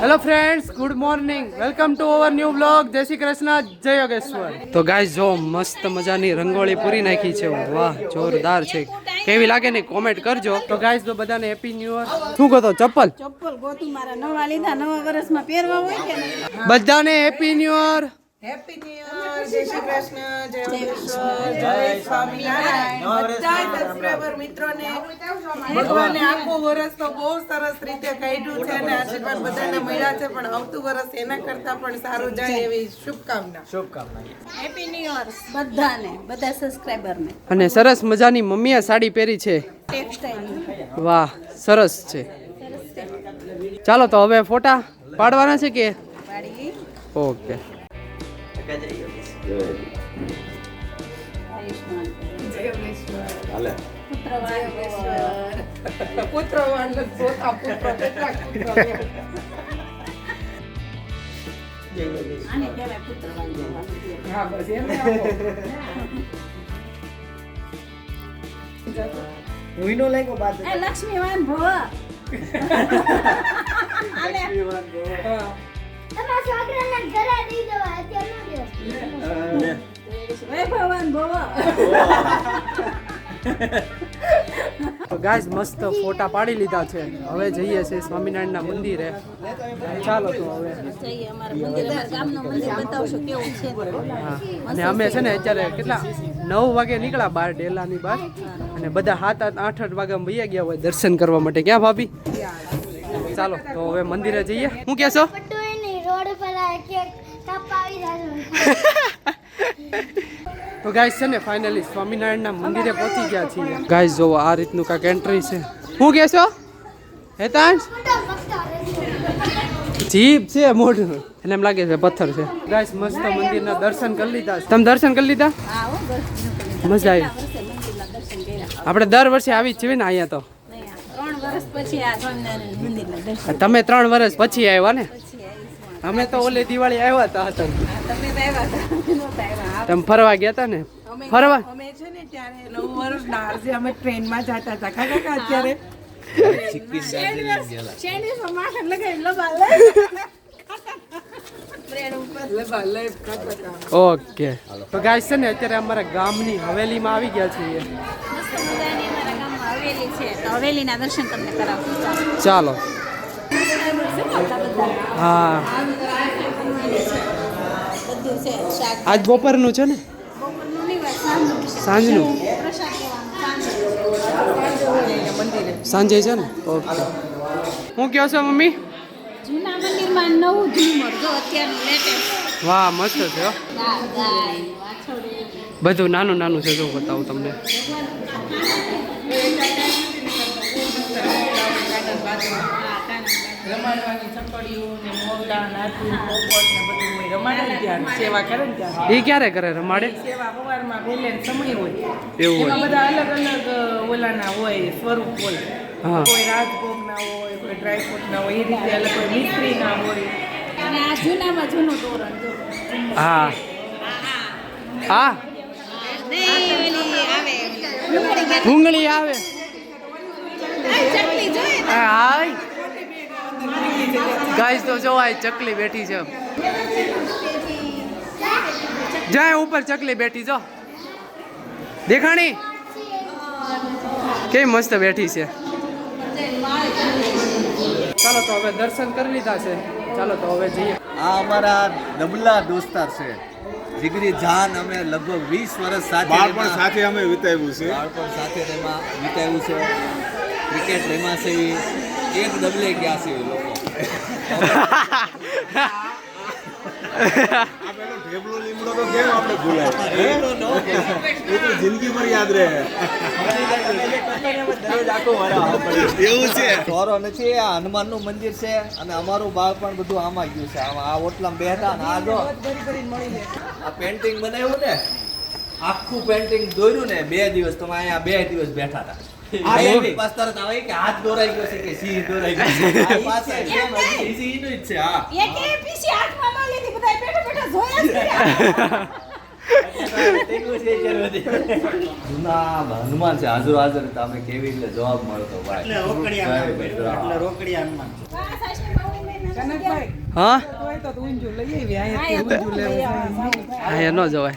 Hello friends good morning welcome to our new blog જય શ્રી કૃષ્ણ જય યોગેશ્વર તો ગાય જો મસ્ત મજાની રંગોળી પૂરી નાખી છે. વાહ જોરદાર છે. કેવી લાગે ને? કોમેન્ટ કરજો. તો ગાય તો બધાને હેપી ન્યૂ યર શું કહો તો? ચપ્પલ? ચપ્પલ ગોતું મારા નવા લીધા. નવા વર્ષમાં પહેરવા હોય કે બધાને happy new year happy new year જય શ્રી કૃષ્ણ જય ઈશ્વર જય સ્વામિનારાયણ. બધા સબસ્ક્રાઇબર મિત્રોને ભગવાને આખું વર્ષ તો બહુ સરસ રીતે કાઢ્યું છે અને આશીર્વાદ બધાને મળ્યા છે પણ આવતું વર્ષ એના કરતા પણ સારું જાય એવી શુભકામના. હેપી ન્યુ યર બધાને બધા સબસ્ક્રાઇબરને અને સરસ મજાની મમ્મીએ સાડી પહેરી છે. ટેક્સટાઇલ વાહ સરસ છે. ચાલો તો હવે ફોટા પાડવાના છે કે? ઓકે. આયુષ્માન હાલે પુત્રવાન પુત્રવાન પોતા પુત્ર કેટલાક પુત્ર આને કહેવાય પુત્રવાન હા બસ એને આપો એ લક્ષ્મીવાન ભવ. આને તમારા છોકરાને ઘરે દઈ દેવા તો ગાઈસ મસ્ત ફોટા પાડી લીધા છે. હવે જઈએ છે સ્વામિનારાયણના મંદિરે. ચાલો તો હવે. જઈએ અમારા મંદિર અમારા ગામનું મંદિર બતાવશો કેવું છે. હા. અને અમે છે ને અત્યારે કેટલા? નવ વાગે નીકળ્યા બાર ડેલાની બહાર અને બધા સાત આઠ આઠ આઠ વાગે વૈયા ગયા હોય દર્શન કરવા માટે. ક્યાં ભાભી? ચાલો તો હવે મંદિરે જઈએ. હું કહેશો રોડ પર તો ગાઈસ છે ને ફાઇનલી સ્વામિનારાયણના મંદિરે પહોંચી ગયા છીએ. ગાઈસ જોવો આ રીતનું કાંક એન્ટ્રી છે. શું કહેશો હેતાંશ? જીભ છે મોઢું. એને એમ લાગે છે પથ્થર છે. ગાઈસ મસ્ત મંદિરના દર્શન કરી લીધા. તમે દર્શન કરી લીધા? હા હો મજા આવી. આપણે દર વર્ષે આવી જ છીએ ને અહીંયા તો. તમે ત્રણ વર્ષ પછી આવ્યા ને? અમે તો ઓલી દિવાળી આવ્યા હતા. તમે ફરવા ગયા હતા ને? ફરવા? અમે છે ને ત્યારે નવ વર્ષ નારજે અમે ટ્રેનમાં જતા હતા. કાકા કાકા અત્યારે? શેરડીમાં માખણ લગાવીને લબા લઈ. બ્રેડ ઉપર. લબા લઈ ઓકે. તો ગાઈસ છે ને અત્યારે અમારા ગામની હવેલીમાં આવી ગયા છીએ. મસ્ત મજાની અમારા ગામમાં હવેલી છે. તો હવેલીના દર્શન તમને કરાવશું ચાલો. ચાલો હા. બધું છે શાક. આજ બપોરનું છે ને? સાંજનું. સાંજે. છે ને? ઓકે. હું કહો છો મમ્મી? જૂના મંદિરમાં નવું ઝુમર જો અત્યારનું લેટેસ્ટ વાહ મસ્ત છે બધું નાનું નાનું છે જો બતાવું તમને. રમાડવાની ચકડીઓ ને મોરલા નાથું પોપટ ને બધું હોય. રમાડે ને ત્યાં સેવા કરે ને ત્યાં. એ ક્યારે કરે? રમાડે? સેવા સવારમાં વહેલે ને સમય હોય. એવું હોય. બધા અલગ અલગ ઓલાના હોય સ્વરૂપ હોય. હા. કોઈ રાજભોગના હોય કોઈ ડ્રાયફ્રૂટના હોય એ રીતે અલગ કોઈ મિસ્ત્રીના હોય. અને આ જૂનામાં જૂનું તોરણ જો. હા. હા. આવે. આવે. હાય ગાઈસ તો જો આ ચકલી બેઠી છે. જાય ઉપર ચકલી બેઠી જો. દેખાણી? કેવી મસ્ત બેઠી છે. ચાલો તો હવે દર્શન કરી લીધા છે. ચાલો તો હવે જઈએ. આ અમારા ડબલા દોસ્તાર છે. જીગરી જાન અમે લગભગ વીસ વર્ષ સાથે બાળપણ સાથે અમે વિતાવ્યું છે. બાળપણ સાથે તેમાં વિતાવ્યું છે. ક્રિકેટ રમ્યા છે. એક ડબલે ગયા છે લોકો. આ ઢેબલો લીમડો તો કેમ આપણે ભૂલાય? એ તો નો કહેવાય. એ તો જિંદગી ભર યાદ રહે. એવું છે? ચોરો નથી આ હનુમાનનું મંદિર છે અને અમારું બાળપણ બધું આમાં ગયું છે. આમાં આ ઓટલામાં બેઠા ને આ જો. આ પેન્ટિંગ બનાવ્યું ને? આખું પેન્ટિંગ દોર્યું ને બે દિવસ તમે અહીંયા બે દિવસ બેઠા હતા. હનુમાન છે હાજર હાજર કેવી રીતે જવાબ મળતો હા? હા ન જવાય.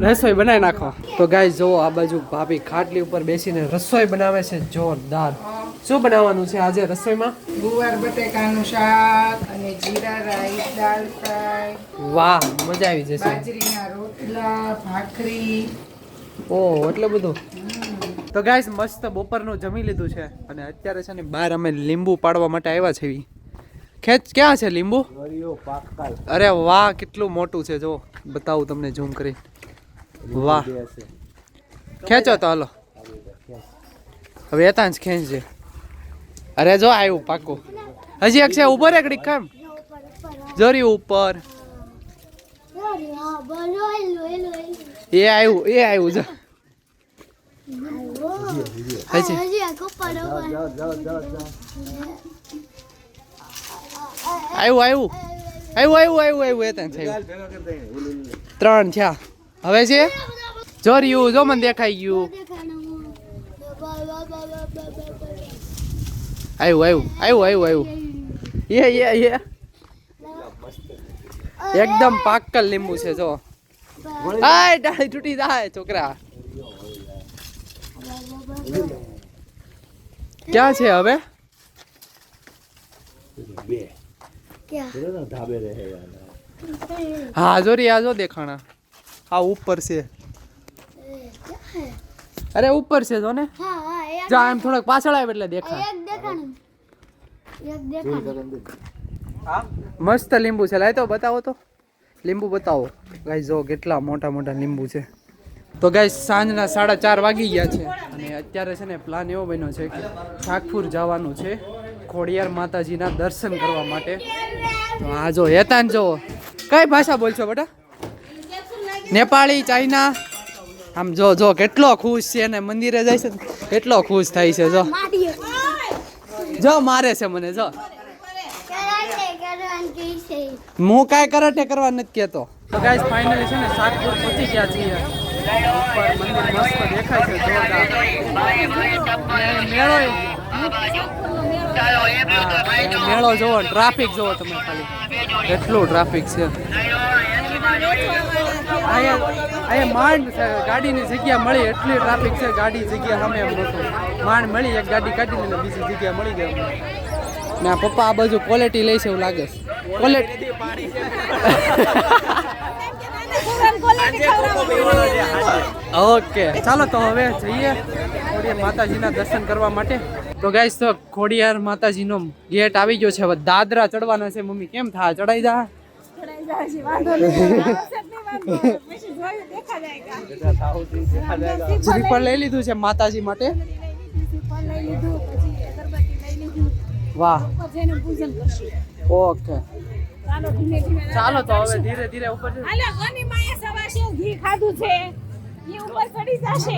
રસોઈ બનાવી નાખો. તો ગાય જો આ બાજુ ભાભી ખાટલી ઉપર બેસીને રસોઈ બનાવે છે. જોરદાર. શું બનાવવાનું છે આજે રસોઈમાં? ગુવાર બટેકાનું શાક અને જીરા રાઈસ દાળ ફ્રાય. વાહ મજા આવી જશે. બાજરીના રોટલા ભાખરી. ઓહ એટલે બધું. તો ગાઈસ મસ્ત બપોરનું જમી લીધું છે. અને અત્યારે છે ને બહાર અમે લીંબુ પાડવા માટે આવ્યા છે ખેંચ ક્યાં છે લીંબુ? અરે વાહ કેટલું મોટું છે જો બતાવું તમને ઝૂમ કરી વાહ. ખેંચો તો હલો. હવે એતા જ ખેંચજે. અરે જો આવ્યું પાકું. હજી એક છે ઉપર એક ડીક કેમ. જોરી ઉપર. એ આવ્યું એ આવ્યું જો. હજી. આવ્યું આવ્યું આવ્યું આવ્યું આવ્યું એ ત્યાં થયું ત્રણ થયા. હવે છે? જો રહ્યું જો મને દેખાઈ ગયું. આવ્યું આવ્યું આવ્યું આવ્યું આવ્યું એ એ એ એકદમ પાકલ લીંબુ છે જો. આય ડાળી તૂટી જાય છોકરા. ક્યાં છે હવે? હા જો આ જો દેખાણા. આ ઉપર છે. અરે, ઉપર છે જો ને? હા હા જા એમ થોડોક પાછળ આવે એટલે દેખાય. મસ્ત લીંબુ છે. લાય તો, બતાવો તો. લીંબુ બતાવો. ગાઈસ જો કેટલા મોટા મોટા લીંબુ છે. તો ગાઈસ સાંજના સાડા ચાર વાગી ગયા છે. અને અત્યારે છે ને પ્લાન એવો બન્યો છે કે નાગપુર જવાનું છે ખોડિયાર માતાજીના દર્શન કરવા માટે. તો આ જો હેતાન, જો. કઈ ભાષા બોલશો, બેટા? નેપાળી ચાઇના. આમ જો જો કેટલો ખુશ છે અને મંદિરે જાય છે કેટલો ખુશ થાય છે જો. જો મારે છે મને જો. હું કાંઈ કરાટે કરવા નથી કહેતો. તો ગાઈસ ફાઇનલી છે ને સાતપુર પહોંચી ગયા છીએ. મંદિર મસ્ત દેખાય છે મેળો મેળો જોવો ટ્રાફિક જોવો તમે ખાલી. કેટલું ટ્રાફિક છે. અહીંયા માંડ ગાડીની જગ્યા મળી એટલી ટ્રાફિક છે ગાડી જગ્યા સામે એમ નહોતું. માંડ મળી એક ગાડી કાઢી એટલે બીજી જગ્યા મળી ગઈ ના પપ્પા આ બાજુ ક્વોલિટી લે છે એવું લાગે છે. Quality okay. ચાલો તો હવે જઈએ ખોડિયાર માતાજીના દર્શન કરવા માટે. તો ગાઈસ તો ખોડિયાર માતાજીનો ગેટ આવી ગયો છે. હવે દાદરા ચડવાના છે. મમ્મી કેમ થા? ચડાઈ જા. શ્રીફળ લઈ લીધું છે માતાજી માટે. વાહ. ઓકે. ચાલો તો હવે ધીરે ધીરે ઉપર જઈએ. હાલો, કોની માએ સવા ઘી ખાધું છે ઈ ઉપર ચડી જશે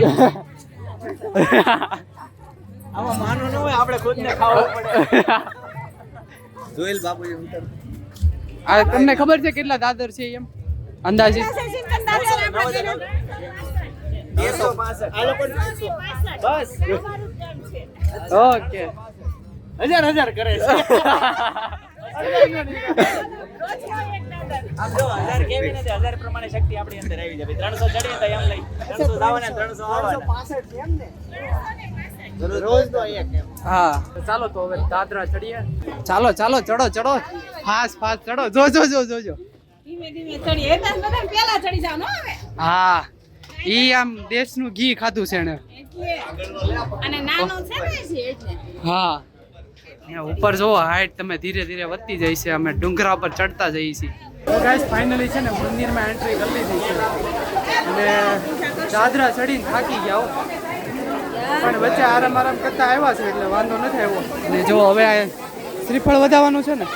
આમાં માનો ન હોય આપણે ખુદ ને ખાવું પડે. જોયેલ બાપુજી ઉતર આ તમને ખબર છે કેટલા દાદર છે એમ? અંદાજે ઓકે. હજાર હજાર કરે છે. હા. તો ચાલો તો હવે દાદરા ચડીએ. ચાલો ચાલો ચડો ચડો. ફાસ્ટ ફાસ્ટ ચડો. જો જો જો જો જો. ધીમે ધીમે ચડીએ એ બધા પેલા ચડી જાવ હવે. હા. ઈ આમ દેશનું ઘી ખાધું છે એને અને નાનો છે એટલે. હા. ને ઉપર જો હાઈટ તમે ધીરે ધીરે વધતી જાય છે. અમે ડુંગરા પર ચડતા જઈએ છીએ. તો ગાઈસ ફાઇનલી છે ને મંદિરમાં એન્ટ્રી કરી લીધી છે. અને ચાદરા ચડીને થાકી ગયા હો. પણ વચ્ચે આરામ આરામ કરતા આવ્યા છે એટલે વાંધો નથી આવ્યો. ને જો હવે આ શ્રીફળ વધારવાનું છે ને?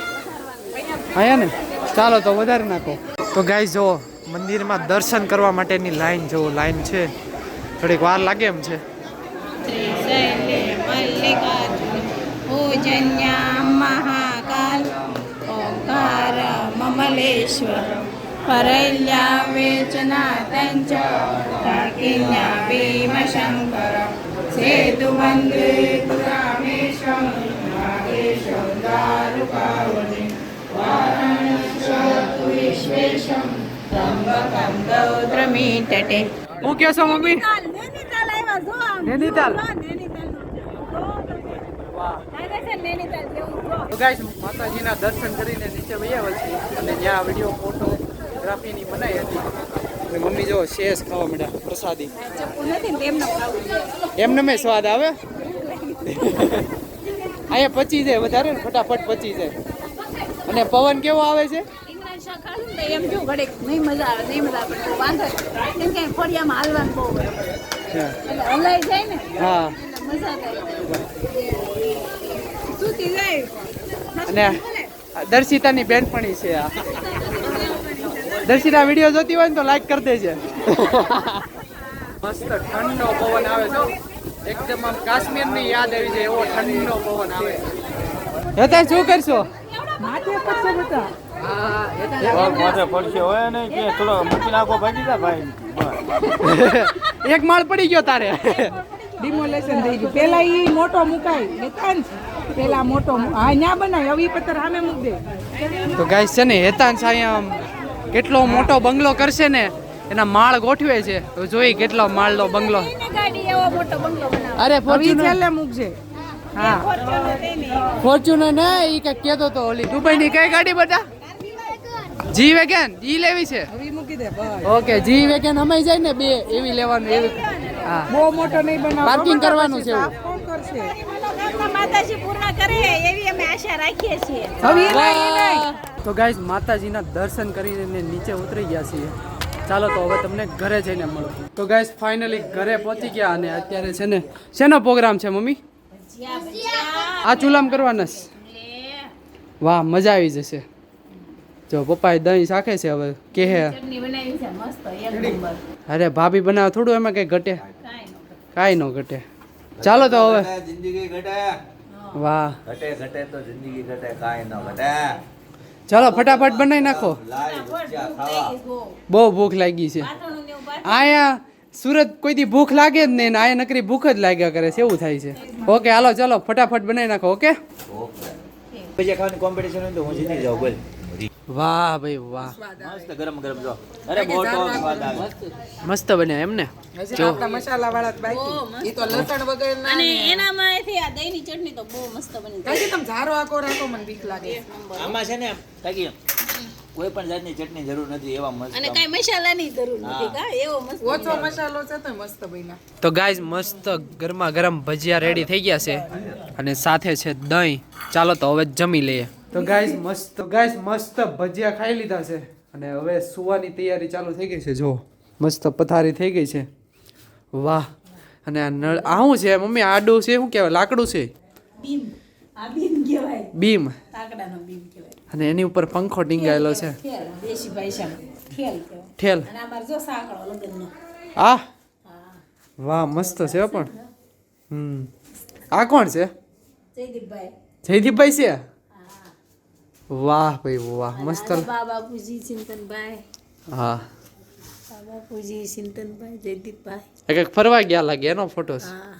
અહીંયા ને? ચાલો તો વધારી નાખો. તો ગાય જો મંદિરમાં દર્શન કરવા માટેની લાઈન જો લાઈન છે. થોડીક વાર લાગે એમ છે. મહાકાલ ઓંકાર મમલેશ્વર પરૈલ્યા વેચના તંચ કાકિન્યા ભીમશંકર सेतुमन्द्रे तु रामेशं હું માતાજીના દર્શન કરીને નીચે વૈયા વચ્ચે અને જ્યાં વીડિયો ફોટોગ્રાફીની બનાવી હતી. મમ્મી જો શેષ ખાવા માંડ્યા પ્રસાદી એમને મેં સ્વાદ આવે અહીંયા પચી જાય વધારે ને ફટાફટ પચી જાય અને પવન કેવો આવે છે એમ જો ઘડીક નહીં મજા આવે નહીં મજા આવે પણ વાંધો કેમ કે ફળિયામાં હાલવાનું બહુ એટલે હલાઈ જાય ને હા મજા અને દર્શિતાની બેનપણી છે આ દર્શિતા વીડિયો જોતી હોય ને તો લાઈક કરી દેજે. મસ્ત ઠંડો પવન આવે છે. એકદમ આમ કાશ્મીરની યાદ આવી જાય એવો ઠંડો પવન આવે હેતા શું કરશો? હા, બધા. માથે પડશે. હોય ને કે થોડો મૂકી નાખો ભાગી જા ભાઈ. એક માળ પડી ગયો તારે. ડિમોલેશન થઈ ગયું. પેલા ઈ મોટો મુકાય. હેતાન પેલા મોટો હા ન્યા બનાય. હવે પથ્થર સામે મૂક દે. તો ગાઈસ છે ને હેતાંશ અહીંયા આમ કેટલો મોટો બંગલો કરશે ને એના માળ ગોઠવે છે. તો જોઈ કેટલો માળનો બંગલો. એને ગાડી એવો મોટો બંગલો બનાવે. અરે ફોર્ચ્યુનર મૂકજે. હા. ફોર્ચ્યુનર ને ઈ કઈ કેતો તો ઓલી દુબઈ ની કઈ ગાડી બધા? જી વેગન ઈ લેવી છે. હવે ઈ મૂકી દે બસ. ઓકે જી વેગન અમાઈ જાય ને બે એવી લેવાનું એવી. હા. બહુ મોટો નહીં બનાવો. Parking કરવાનું છે એવું. સાફ કોણ કરશે? મનોકામના માતાજી પૂર્ણ કરે એવી અમે આશા રાખીએ છીએ. હવે ઈ નહીં, ઈ નહીં. તો ગાઈઝ માતાજીના દર્શન કરીને નીચે ઉતરી ગયા છીએ. ચાલો તો હવે તમને ઘરે જઈને મળું. તો ગાઈઝ ફાઇનલી ઘરે પહોંચી ગયા અને અત્યારે છે ને શેનો પ્રોગ્રામ છે મમ્મી? આ ચૂલામ કરવાના છે? વાહ મજા આવી જશે. જો પપ્પાએ દહીં શાખે છે હવે. કે હે? ચટણી બનાવી છે મસ્ત એક નંબર. અરે ભાભી બનાવે થોડું એમાં કઈ ઘટે? કાંઈ ન ઘટે. ચાલો તો હવે. વાહ. ઘટે ઘટે તો જિંદગી ઘટે કાંઈ ન ઘટે. ચાલો, ફટાફટ બનાવી નાખો. બહુ ભૂખ લાગી છે. આયા સુરત કોઈ દી ભૂખ લાગે જ નહીં આયા નકરી ભૂખ જ લાગ્યા કરે છે, એવું થાય છે. ઓકે, હાલો, ચલો, ફટાફટ બનાવી નાખો, ઓકે? ખાવાની કોમ્પિટિશન હોય તો હું જીતી જાઉં, બોલ. વાહ ભાઈ વાહ. મસ્ત ગરમ ગરમ જો. અરે બહુ તો સ્વાદ આવે. મસ્ત બને એમ ને? જો. આપણા મસાલા વાળા બાકી. ઈ તો લસણ વગર ના અને એનામાંથી આ દહીંની ચટણી તો બહુ મસ્ત બની કાકી તમે ઝારો આકો રાખો મને બીક લાગે આમાં છે ને કાકી કોઈ પણ જાતની ચટણી જરૂર નથી એવા મસ્ત અને કાંઈ મસાલાની જરૂર નથી કા? એવો મસ્ત ઓછો મસાલો છે તો મસ્ત બન્યા. તો ગાઈઝ મસ્ત ગરમા ગરમ ભજીયા રેડી થઈ ગયા છે. અને સાથે છે દહીં. ચાલો તો હવે જમી લઈએ. તો ગાઈસ મસ્ત ગાઈસ મસ્ત ભજીયા ખાઈ લીધા છે. અને હવે સુવાની તૈયારી ચાલુ થઈ ગઈ છે જો. મસ્ત પથારી થઈ ગઈ છે. વાહ. અને આ નળ આ શું છે? મમ્મી આડું છે શું કહેવાય? લાકડું છે? બીમ. આ બીમ કહેવાય. બીમ. લાકડાનો બીમ કહેવાય. અને એની ઉપર પંખો ટીંગાયેલો છે. દેશી ભાષામાં ઠેલ ઠેલ. અને અમારે જો સાંકળો લગનનો. આ? વાહ મસ્ત છે પણ. હમ. આ કોણ છે? જયદીપભાઈ. જયદીપભાઈ છે? વાહ ભાઈ વાહ મસ્ત બા બાપુજી ચિંતનભાઈ. હા. બા બાપુજી ચિંતનભાઈ જયદીપભાઈ. એક એક ફરવા ગયા લાગે એનો ફોટો હા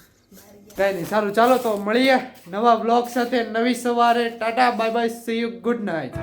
કઈ નહીં સારું ચાલો તો મળીએ નવા બ્લોગ સાથે નવી સવારે. Tata bye bye see you good night